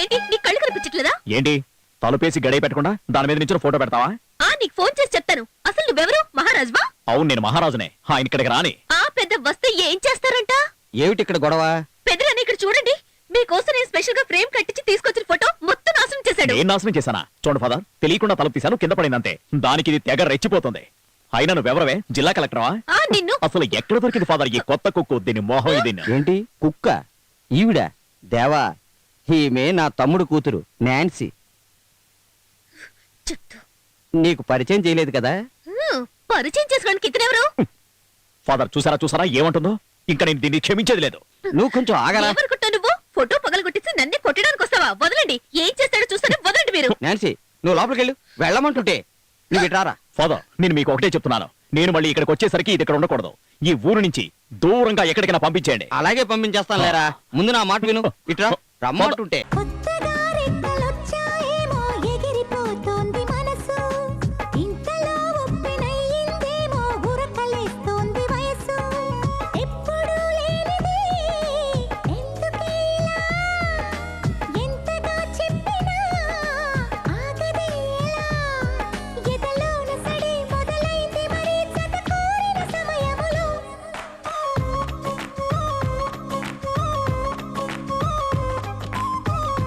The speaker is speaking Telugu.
ఏంటి? నీ కళ్ళు కనిపించట్లేదా? ఏంటి? తలుపేసి గడియ పెట్టకుండా దాని మీద నుంచి ఫోటో పెడతావా? ఆ నీకు ఫోన్ చేసి చెప్తాను. అసలు నువ్వెవరు? మహారాజువా? అవును నేను మహారాజునే. ఆయన ఇక్కడికి రాని. ఆ పెద్ద వస్తే ఏం చేస్తారంట? ఏమిటి ఇక్కడ గొడవ? పెద్దలని ఇక్కడ చూడండి. మీకోసం నేను స్పెషల్గా ఫ్రేమ్ కట్టించి తీసుకొచ్చిన ఫోటో. నేను నాశనం చేశానా? చూడండి ఫాదర్ తెలియకుండా తలుపు తీశాను కింద పడిందంతే. దానికి ఇది తెగ రెచ్చిపోతుంది. అయినా నువ్వెవరవే జిల్లా కలెక్టరా? ఆ నిన్ను. అసలు ఎక్కడ దొరికింది ఫాదర్ ఈ కొత్త కుక్కు? దీని మోహం ఇది. ఏంటి? కుక్క? ఈవిడ? దేవా? ఈమె నా తమ్ముడు కూతురు నాన్సీ. చెప్తూ నీకు పరిచయం చేయలేదు కదా? పరిచయం చేసుకోవడానికి ఇతనెవరు ఫాదర్ చూసారా చూసారా ఏమంటుందో? ఇంకా నేను దీన్ని క్షమించేది లేదు. నువ్వు కొంచెం ఆగరా. ఏమనుకుంటావు నువ్వు? ఫోటో పగలగొట్టేసి నన్నే కొట్టడానికి వస్తావా? వదలండి. ఏం చేస్తాడో చూస్తానే వదలండి మీరు? నాన్సీ నువ్వు లోపలికి వెళ్ళు వెళ్ళమంటుంటే. నువ్వు ఇట్రారా ఫాదర్ నేను మీకు ఒకటే చెప్తున్నాను. నేను మళ్ళీ ఇక్కడికి వచ్చేసరికి ఇది ఇక్కడ ఉండకూడదు. ఈ ఊరు నుంచి దూరంగా ఎక్కడికైనా పంపించేయండి. అలాగే పంపించేస్తాను లేరా ముందు నా మాట విను. ఇట్రా రమ్మంటుంటే.